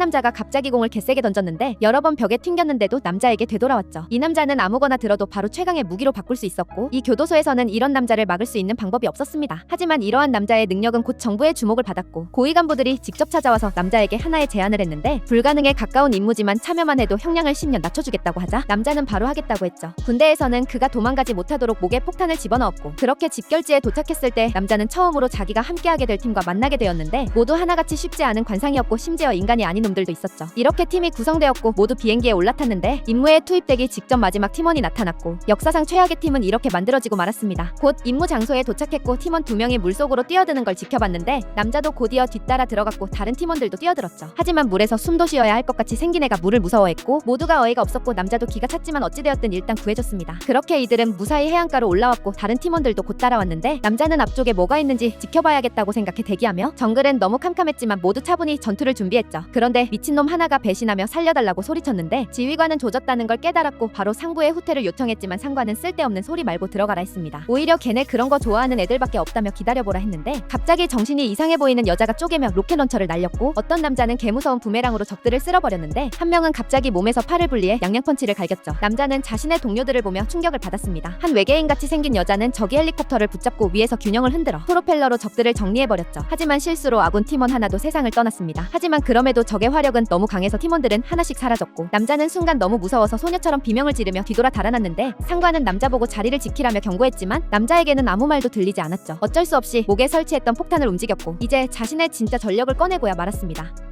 남자가 갑자기 공을 개세게 던졌는데 여러 번 벽에 튕겼는데도 남자에게 되돌아왔죠. 이 남자는 아무거나 들어도 바로 최강의 무기로 바꿀 수 있었고 이 교도소에서는 이런 남자를 막을 수 있는 방법이 없었습니다. 하지만 이러한 남자의 능력은 곧 정부의 주목을 받았고 고위 간부들이 직접 찾아와서 남자에게 하나의 제안을 했는데 불가능에 가까운 임무지만 참여만 해도 형량을 10년 낮춰주겠다고 하자 남자는 바로 하겠다고 했죠. 군대에서는 그가 도망가지 못하도록 목에 폭탄을 집어넣었고 그렇게 집결지에 도착했을 때 남자는 처음으로 자기가 함께하게 될 팀과 만나게 되었는데 모두 하나같이 쉽지 않은 관상이었고 심지어 인간이 아닌 놈들도 있었죠. 이렇게 팀이 구성되었고 모두 비행기에 올라탔는데 임무에 투입되기 직전 마지막 팀원이 나타났고 역사상 최악의 팀은 이렇게 만들어지고 말았습니다. 곧 임무 장소에 도착했고 팀원 두 명이 물속으로 뛰어드는 걸 지켜봤는데 남자도 곧이어 뒤따라 들어갔고 다른 팀원들도 뛰어들었죠. 하지만 물에서 숨도 쉬어야 할 것 같이 생긴 애가 물을 무서워했고 모두가 어이가 없었고 남자도 기가 찼지만 어찌되었든 일단 구해줬습니다. 그렇게 이들은 무사히 해안가로 올라왔고 다른 팀원들도 곧 따라왔는데 남자는 앞쪽에 뭐가 있는지 지켜봐야겠다고 생각해 대기하며 정글은 너무 캄캄했지만 모두 차분히 전투를 준비했죠. 그런데 미친놈 하나가 배신하며 살려달라고 소리쳤는데 지휘관은 조졌다는 걸 깨달았고 바로 상부에 후퇴를 요청했지만 상관은 쓸데없는 소리 말고 들어가라 했습니다. 오히려 걔네 그런 거 좋아하는 애들밖에 없다며 기다려보라 했는데 갑자기 정신이 이상해 보이는 여자가 쪼개며 로켓 런처를 날렸고 어떤 남자는 개무서운 부메랑으로 적들을 쓸어버렸는데 한 명은 갑자기 몸에서 팔을 분리해 양양 펀치를 갈겼죠. 남자는 자신의 동료들을 보며 충격을 받았습니다. 한 외계인 같이 생긴 여자는 저기 헬리콥터를 붙잡고 위에서 균형을 흔들어 프로펠러로 적들을 정리해버렸죠. 하지만 실수로 아군 팀원 하나도 세상을 떠났습니다. 하지만 그럼에도 적의 화력은 너무 강해서 팀원들은 하나씩 사라졌고 남자는 순간 너무 무서워서 소녀처럼 비명을 지르며 뒤돌아 달아났는데 상관은 남자 보고 자리를 지키라며 경고했지만 남자에게는 아무 말도 들리지 않았죠. 어쩔 수 없이 목에 설치했던 폭탄을 움직였고 이제 자신의 진짜 전력을 꺼내고야 말았습니다.